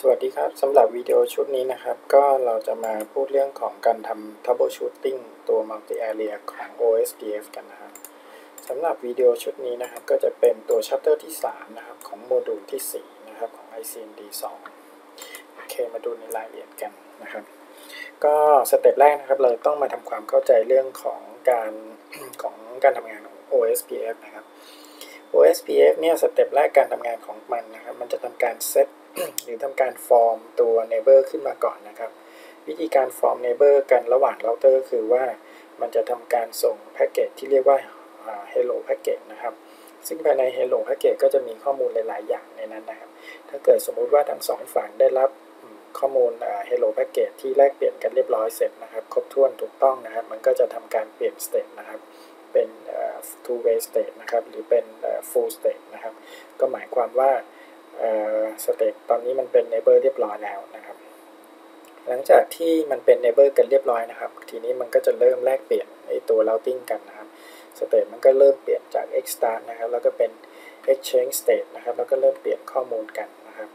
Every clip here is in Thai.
สวัสดีครับสำหรับวิดีโอชุดนี้นะครับ ก็เราจะมาพูดเรื่องของการทำ troubleshooting ตัว multi area ของ OSPF กันนะครับสำหรับวิดีโอชุดนี้นะครับ ก็จะเป็นตัว chapter ที่ 3 นะครับ ของโมดูลที่ 4 นะครับ ของ ICMD 2 โอเค มาดูในรายละเอียดกันนะครับ ก็สเต็ปแรกนะครับ เราต้องมาทำความเข้าใจเรื่องของการของการทำงานของ OSPF นะครับ OSPF เนี่ยสเต็ปแรกการทำงานของมันนะครับ มันจะทำการเซต หรือทำการฟอร์มตัว neighbor ขึ้นมาก่อนนะครับ วิธีการฟอร์ม neighbor กันระหว่างเราเตอร์คือว่ามันจะทำการส่งแพ็กเกจที่เรียกว่า hello package นะครับ ซึ่งภายใน hello package ก็จะมีข้อมูลหลาย ๆ อย่างในนั้นนะครับ ถ้าเกิดสมมุติว่าทั้งสองฝั่งได้รับข้อมูล hello package ที่แลกเปลี่ยนกันเรียบร้อยเสร็จนะครับ ครบถ้วนถูกต้องนะครับ มันก็จะทำการเปลี่ยน state นะครับเป็น two way state นะครับ หรือเป็น full state นะครับ ก็หมายความว่า สเตตตอนนี้มันเป็น neighbor เรียบร้อยแล้วนะครับ หลังจากที่มันเป็น neighbor กันเรียบร้อยนะครับ ทีนี้มันก็จะเริ่มแลกเปลี่ยนไอตัว routing กันนะครับสเตตมันก็เริ่มเปลี่ยนจาก x start นะครับ แล้วก็เป็น exchange state นะครับ แล้วก็เริ่มเปลี่ยนข้อมูลกันนะครับ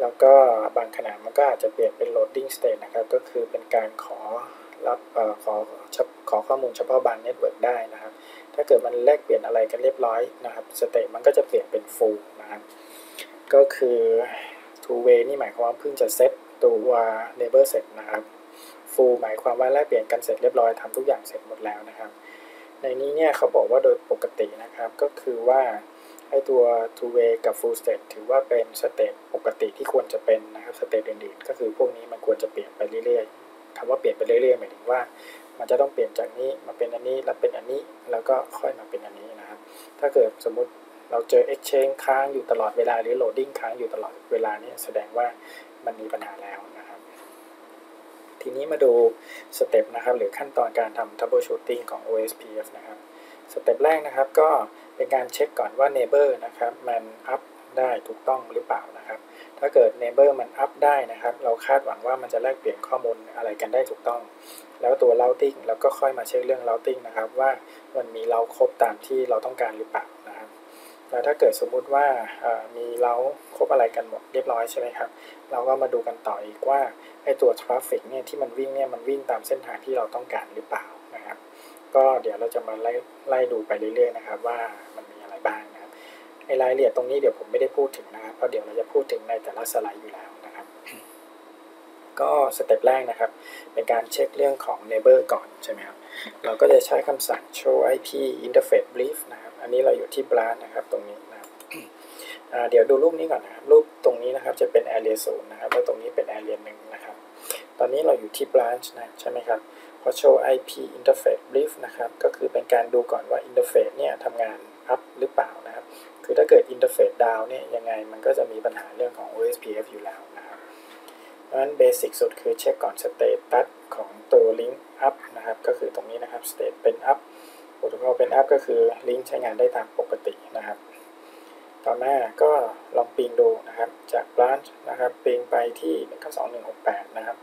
แล้วก็บางขณะมันก็อาจจะเปลี่ยนเป็น loading state นะครับ ก็คือเป็นการขอรับอขอขอข้อมูลเฉพาะบางเน็ตเวิร์กได้นะครับ ถ้าเกิดมันแลกเปลี่ยนอะไรกันเรียบร้อยนะครับ สเตตมันก็จะเปลี่ยนเป็น full นะครับ ก็คือ two way นี่หมายความว่าเพิ่งจะเซตตัว neighbor เสร็จนะครับ full หมายความว่าแลกเปลี่ยนกันเสร็จเรียบร้อยทำทุกอย่างเสร็จหมดแล้วนะครับ ในนี้เนี่ยเขาบอกว่าโดยปกตินะครับก็คือว่าไอตัว two way กับ full state ถือว่าเป็นสเตตปกติที่ควรจะเป็นนะครับสเตตอื่นๆก็คือพวกนี้มันควรจะเปลี่ยนไปเรื่อยๆคำว่าเปลี่ยนไปเรื่อยๆหมายถึงว่า มันจะต้องเปลี่ยนจากนี้มาเป็นอันนี้แล้วเป็นอันนี้แล้วก็ค่อยมาเป็นอันนี้นะครับ ถ้าเกิดสมมติ เราเจอ exchange ค้างอยู่ตลอดเวลาหรือ loading ค้างอยู่ตลอดเวลาเนี่ยแสดงว่ามันมีปัญหาแล้วนะครับ ทีนี้มาดูสเต็ปนะครับ หรือขั้นตอนการทำ troubleshooting ของ OSPF นะครับสเต็ปแรกนะครับก็เป็นการเช็คก่อนว่า neighbor นะครับมันอัพได้ถูกต้องหรือเปล่านะครับ ถ้าเกิด neighbor มันอัพได้นะครับ เราคาดหวังว่ามันจะแลกเปลี่ยนข้อมูลอะไรกันได้ถูกต้อง แล้วตัว routing เราก็ค่อยมาเช็คเรื่อง routing นะครับ ว่ามันมีเราครบตามที่เราต้องการหรือเปล่า แล้วถ้าเกิดสมมุติว่ามีเราครบอะไรกันหมดเรียบร้อยใช่ไหมครับ เราก็มาดูกันต่ออีกว่าไอตัวทราฟฟิกเนี่ยที่มันวิ่งเนี่ยมันวิ่งตามเส้นทางที่เราต้องการหรือเปล่านะครับ ก็เดี๋ยวเราจะมาไล่ไล่ดูไปเรื่อยๆนะครับว่ามันมีอะไรบ้างนะครับไอรายละเอียดตรงนี้เดี๋ยวผมไม่ได้พูดถึงนะครับเพราะเดี๋ยวเราจะพูดถึงในแต่ละสไลด์อยู่แล้วนะครับ ก็สเต็ปแรกนะครับเป็นการเช็คเรื่องของ neighbor ก่อนใช่ไหมครับ เราก็จะใช้คำสั่ง show ip interface brief นะครับ อันนี้เราอยู่ที่ branch นะครับตรงนี้นะครับเดี๋ยวดูรูปนี้ก่อนนะครับรูปตรงนี้นะครับจะเป็น area 0นะครับแล้วตรงนี้เป็น area 1นะครับ ตอนนี้เราอยู่ที่ branch นะใช่ไหมครับพอ show ip interface brief นะครับ ก็คือเป็นการดูก่อนว่า interface เนี่ยทำงาน up หรือเปล่านะครับ คือถ้าเกิด interface down เนี่ยยังไงมันก็จะมีปัญหาเรื่องของ OSPF อยู่แล้ว นะครับเพราะฉะนั้นเบสิกสุดคือเช็คก่อน status ของตัว link up นะครับ ก็คือตรงนี้นะครับ state เป็น up โปรโตคอลเป็น up ก็คือ link ใช้งานได้ตามปกตินะครับ ต่อมาก็ลองปิงดูนะครับ จาก branch นะครับปิงไปที่192.168 นะครับ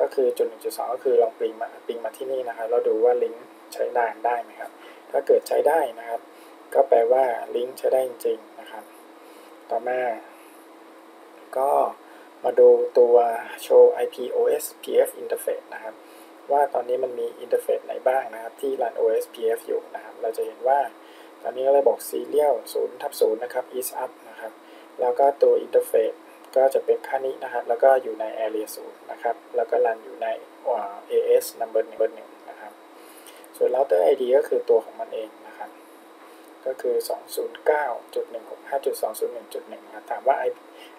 ก็คือจุด 1.2 ก็คือลองปิงมาปิงมาที่นี่นะครับ แล้วดูว่าลิงก์ใช้ได้ได้ไหมครับ ถ้าเกิดใช้ได้นะครับ ก็แปลว่าลิงก์ใช้ได้จริงๆนะครับ ต่อมาก็ มาดูตัว show IP OSPF interface นะครับ ว่าตอนนี้มันมีอินเทอร์เฟซไหนบ้างนะครับ ที่รัน OSPF อยู่นะครับ เราจะเห็นว่าตอนนี้เราบอก serial 0ทับ0นะครับ is up นะครับ แล้วก็ตัวอินเทอร์เฟซก็จะเป็นค่านี้นะครับ แล้วก็อยู่ใน area 0นะครับ แล้วก็รันอยู่ใน AS number 1นะครับ ส่วน router ID ก็คือตัวของมันเองนะครับ ก็คือ 209.165.201.1นะครับถามว่าไอ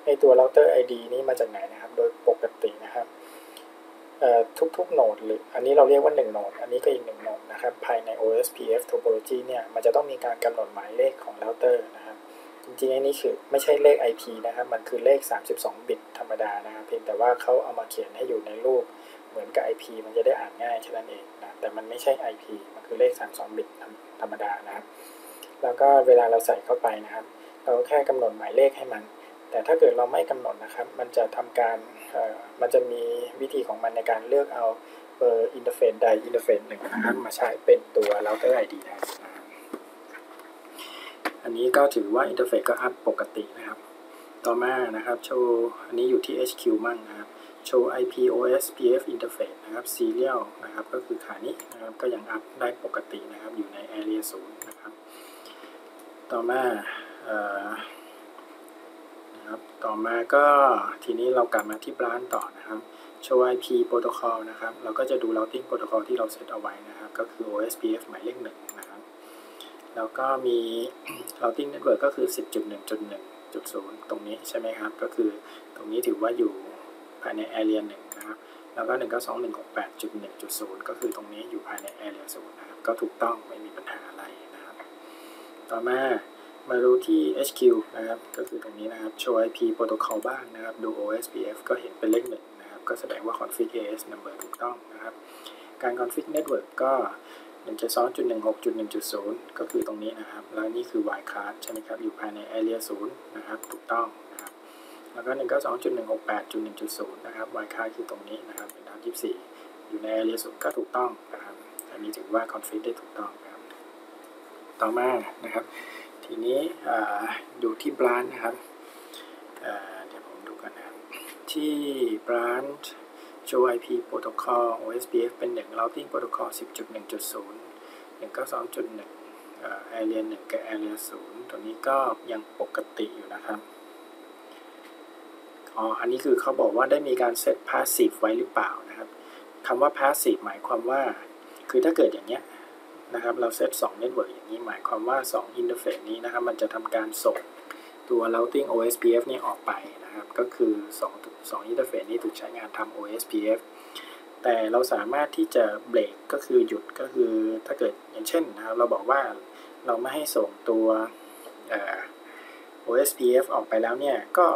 ไอตัว router ID นี้มาจากไหนนะครับ โดยปกตินะครับทุกๆโหนดหรืออันนี้เราเรียกว่า1โหนดอันนี้ก็อีก1โหนดนะครับภายใน OSPF topology เนี่ยมันจะต้องมีการกำหนดหมายเลขของ router นะครับจริงๆอันนี้คือไม่ใช่เลข IP นะครับ มันคือเลข 32 บิตธรรมดานะครับเพียงแต่ว่าเขาเอามาเขียนให้อยู่ในรูปเหมือนกับ IP มันจะได้อ่านง่ายแค่นั้นเองนะแต่มันไม่ใช่ IP มันคือเลข 32 บิตธรรมดานะครับ แล้วก็เวลาเราใส่เข้าไปนะครับ เราแค่กำหนดหมายเลขให้มัน แต่ถ้าเกิดเราไม่กำหนดนะครับ มันจะทำการมันจะมีวิธีของมันในการเลือกเอาเบอร์อินเทอร์เฟซใดอินเทอร์เฟซหนึ่งนะครับมาใช้เป็นตัว router ID ได้นะครับอันนี้ก็ถือว่าอินเทอร์เฟซก็อัพปกตินะครับ ต่อมานะครับโชว์อันนี้อยู่ที่ HQ มั่งนะครับโชว์ IP OSPF interface นะครับ serial นะครับ ก็คือขานี้นะครับ ก็ยังอัพได้ปกตินะครับ อยู่ใน area 0นะครับ ต่อมาเออนะครับต่อมาก็ทีนี้เรากลับมาที่บรานต่อนะครับโชว์ IP protocol นะครับ เราก็จะดู routing protocol ที่เราเซตเอาไว้นะครับ ก็คือ OSPF หมายเลขหนึ่งนะครับ แล้วก็มี routing network ก็คือ 10.1.1.0 ตรงนี้ใช่ไหมครับ ก็คือตรงนี้ถือว่าอยู่ภายใน area 1นะครับ แล้วก็192.168.1.0 ก็คือตรงนี้อยู่ภายใน area 0นะครับ ก็ถูกต้องไม่มีปัญหาอะไรนะครับ ต่อมามาดูที่ HQ นะครับ ก็คือตรงนี้นะครับ show IP protocol บ้างนะครับ ดู OSPF ก็เห็นเป็นเลขหนึ่งนะครับ ก็แสดงว่า config AS number ถูกต้องนะครับ การ config network ก็1.2.16.1.0 ก็คือตรงนี้นะครับ แล้วนี่คือ wildcard ใช่ไหมครับ อยู่ภายใน area 0 นะครับ ถูกต้องนะครับ แล้วก็ 192.168.1.0 นะครับ wildcard คือตรงนี้นะครับ เป็นทาง24 อยู่ใน area 0 ก็ถูกต้องนะครับ อันนี้ถือว่า config ได้ถูกต้องนะ ต่อมานะครับ ทีนี้ดูที่ branch นะครับเดี๋ยวผมดูกันนะครับที่ branch show IP protocol OSPF เป็น1 routing protocol 10.1.0 192.1 area 1 กับ area 0 ตัวนี้ก็ยังปกติอยู่นะครับอ๋ออันนี้คือเขาบอกว่าได้มีการเซต passive ไว้หรือเปล่านะครับคำว่า passive หมายความว่า คือถ้าเกิดอย่างเนี้ย นะครับ เราเซต2 network อย่างนี้หมายความว่า 2 interface นี้นะครับ มันจะทำการส่งตัว routing OSPF นี่ออกไปนะครับ ก็คือ 2 2 interface นี้ถูกใช้งานทำ OSPF แต่เราสามารถที่จะเบรกก็คือหยุดก็คือถ้าเกิดอย่างเช่นนะครับ เราบอกว่าเราไม่ให้ส่งตัว OSPF ออกไปแล้วเนี่ย ก็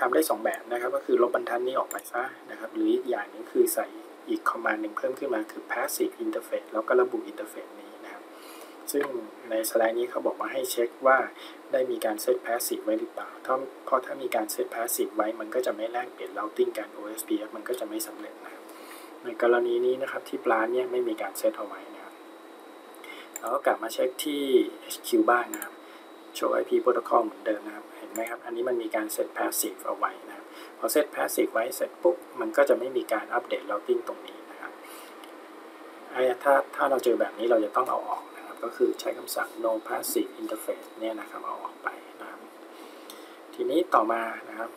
ทำได้ 2 แบบนะครับ ก็คือลบบรรทัดนนี้ออกไปซะนะครับ หรืออีกอย่างนึงคือใส่อีกคอมมานด์หนึ่งเพิ่มขึ้นมาคือ passive interface แล้วก็ระบุ interface นี้ ซึ่งในสไลด์นี้เขาบอกว่าให้เช็คว่าได้มีการเซต passive ไว้หรือเปล่าเพราะถ้ามีการเซต passive ไว้มันก็จะไม่แลกเปลี่ยน routing การ OSPF มันก็จะไม่สำเร็จนะในกรณีนี้นะครับที่ปลานเนี่ยไม่มีการเซตเอาไว้นะครับเราก็กลับมาเช็คที่ HQ บ้างนะครับ show IP protocol เหมือนเดิมนะครับ เห็นไหมครับ อันนี้มันมีการเซต passive เอาไว้นะครับ พอเซต passive ไว้เสร็จปุ๊บ มันก็จะไม่มีการอัปเดต routing ตรงนี้นะครับถ้าถ้าเราเจอแบบนี้เราจะต้องเอาออก ก็คือใช้คำสั่ง no passive interface เนี่ยนะครับเอาออกไปนะครับ ทีนี้ต่อมานะครับ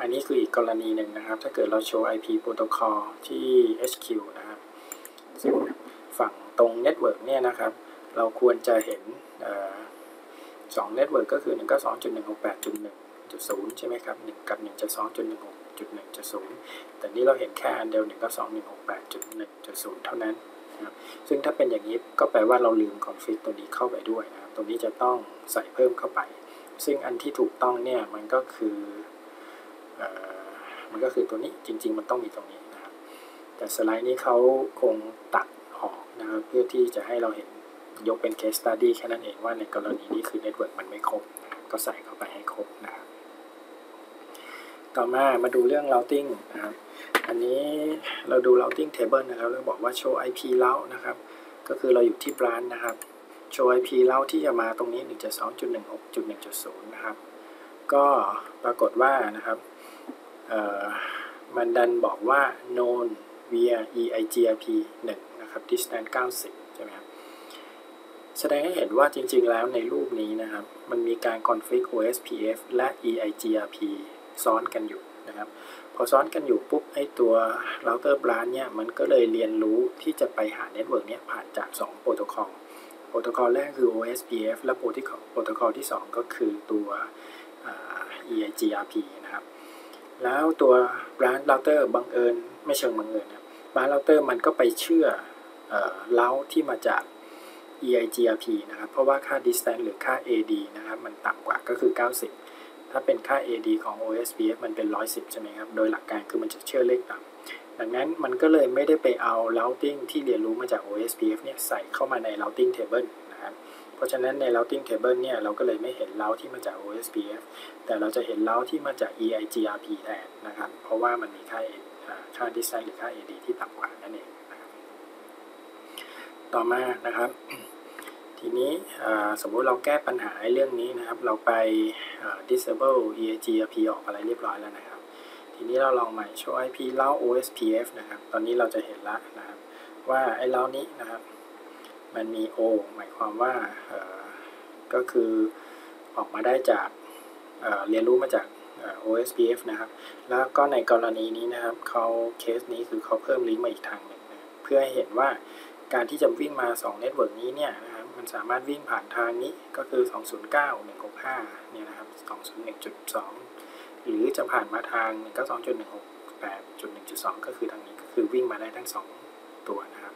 อันนี้คืออีกกรณีหนึ่งนะครับ ถ้าเกิดเราโชว์ IP protocol ที่ HQ นะครับ ซึ่งฝั่งตรง network เนี่ยนะครับ เราควรจะเห็นสองเน็ตเวิร์กก็คือ 1 9 2 1 6 8 1 0 ใช่ไหมครับ 1 กับ 1 2 1 6 1 0 แต่นี้เราเห็นแค่อันเดียว 1 9 2 1 6 8 1 0 เท่านั้น นะครับซึ่งถ้าเป็นอย่างนี้ก็แปลว่าเราลืมคอนฟิกตัวนี้เข้าไปด้วยนะครับตัวนี้จะต้องใส่เพิ่มเข้าไป ซึ่งอันที่ถูกต้องเนี่ยมันก็คือมันก็คือตัวนี้จริง ๆ มันต้องมีตรงนี้นะครับ แต่สไลด์นี้เขาคงตัดออกนะครับเพื่อที่จะให้เราเห็นยกเป็น case study แค่นั้นเองว่าในกรณีนี้คือ network มันไม่ครบ ก็ใส่เข้าไปให้ครบนะครับ ต่อมามาดูเรื่อง routing นะครับ อันนี้เราดู routing table นะครับ เราบอกว่า show IP route นะครับ ก็คือเราอยู่ที่ branch นะครับ show IP route ที่จะมาตรงนี้ 1.2.16.1.0 นะครับ ก็ปรากฏว่านะครับมันดันบอกว่า known via EIGRP 1นะครับ distance 90 ใช่ไหมครับ แสดงให้เห็นว่าจริงๆแล้วในรูปนี้นะครับ มันมีการ config OSPF และ EIGRP ซ้อนกันอยู่นะครับพอซ้อนกันอยู่ปุ๊บไอตัว router branch เนี่ยมันก็เลยเรียนรู้ที่จะไปหาเน็ตเวิร์กเนี่ยผ่านจาก 2 โปรโตคอลโปรโตคอลแรกคือ OSPF และโปรโตคอลที่ 2 ก็คือตัว EIGRP นะครับแล้วตัว branch router บังเอิญไม่เชิงบังเอิญนะ branch router มันก็ไปเชื่อเล้าที่มาจาก EIGRP นะครับ เพราะว่าค่า distance หรือค่า AD นะครับ มันต่ำกว่าก็คือ 90 ถ้าเป็นค่า AD ของ OSPF มันเป็น 110 ใช่ไหมครับ โดยหลักการคือมันจะเชื่อเลขต่ำดังนั้นมันก็เลยไม่ได้ไปเอา routing ที่เรียนรู้มาจาก OSPF เนี่ยใส่เข้ามาใน routing table นะครับ เพราะฉะนั้นใน routing table เนี่ยเราก็เลยไม่เห็น route ที่มาจาก OSPF แต่เราจะเห็น route ที่มาจาก EIGRP แทนนะครับ เพราะว่ามันมีค่าค่า distance หรือค่า AD ที่ต่ำกว่านั่นเองต่อมานะครับ ทีนี้สมมุติเราแก้ปัญหาเรื่องนี้นะครับ เราไป disable EAGRP ออกอะไรเรียบร้อยแล้วนะครับ ทีนี้เราลองใหม่ช่วยพี่เล่า OSPF นะครับ ตอนนี้เราจะเห็นละนะครับ ว่าไอ้เล่านี้นะครับ มันมี O หมายความว่าก็คือออกมาได้จากเเรียนรู้มาจาก OSPF นะครับ แล้วก็ในกรณีนี้นะครับเขาเคสนี้คือเขาเพิ่มลิงก์มาอีกทางหนึ่งนะเพื่อให้เห็นว่าการที่จะวิ่งมา2เน็ตเวิร์กนี้เนี่ยนะครับ มันสามารถวิ่งผ่านทางนี้ก็คือ 209 165 เนี่ยนะครับ 201.2 หรือจะผ่านมาทาง 192.168.1.2 ก็คือทางนี้ก็คือวิ่งมาได้ทั้ง 2 ตัวนะครับ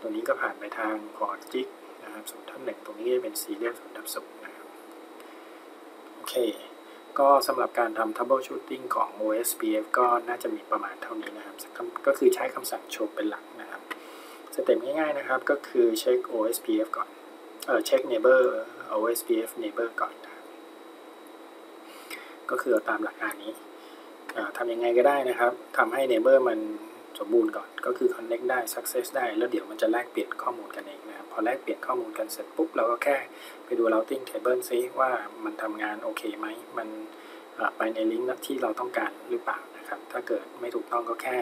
ตัวนี้ก็ผ่านไปทางพอร์ตจิกนะครับศูนย์ทับหนึ่งตรงนี้จะเป็นซีเรียลศูนย์ทับศูนย์นะครับ โอเค ก็สำหรับการทำ troubleshooting ของ OSPF ก็น่าจะมีประมาณเท่านี้นะครับ ก็คือใช้คำสั่งโชว์เป็นหลัก สเต็ปง่ายๆนะครับ ก็คือเช็ค OSPF ก่อน เออเช็ค neighbor OSPF neighbor ก่อนนะก็คือเอาตามหลักการนี้ทำยังไงก็ได้นะครับทำให้ neighbor มันสมบูรณ์ก่อน ก็คือ connect ได้ success ได้ แล้วเดี๋ยวมันจะแลกเปลี่ยนข้อมูลกันเองนะครับ พอแลกเปลี่ยนข้อมูลกันเสร็จปุ๊บ เราก็แค่ไปดู routing table ซิว่ามันทำงานโอเคไหม มันไปในลิงก์ที่เราต้องการหรือเปล่านะครับ ถ้าเกิดไม่ถูกต้องก็แค่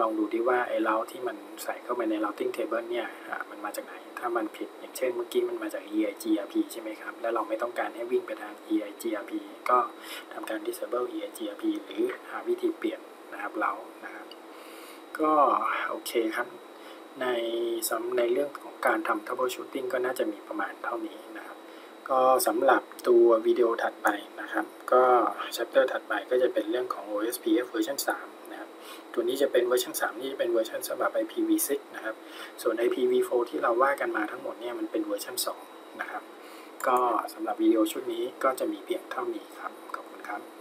ลองดูดีว่าไอ้เราที่มันใส่เข้าไปใน routing table เนี่ยมันมาจากไหน ถ้ามันผิดอย่างเช่นเมื่อกี้มันมาจาก EIGRP ใช่ไหมครับ แล้วเราไม่ต้องการให้วิ่งไปทาง EIGRP ก็ทำการ disable EIGRP หรือหาวิธีเปลี่ยนนะครับเรานะครับ ก็โอเคครับ ในสำในเรื่องของการทำ troubleshooting ก็น่าจะมีประมาณเท่านี้นะครับ ก็สำหรับตัววิดีโอถัดไปนะครับ ก็ chapter ถัดไปก็จะเป็นเรื่องของ OSPF version 3 ตัวนี้จะเป็นเวอร์ชัน3 นี่จะเป็นเวอร์ชันสำหรับ IPv6 นะครับ ส่วน IPv4 ที่เราว่ากันมาทั้งหมดเนี่ยมันเป็นเวอร์ชัน2 นะครับ ก็สำหรับวิดีโอชุดนี้ก็จะมีเพียงเท่านี้ครับ ขอบคุณครับ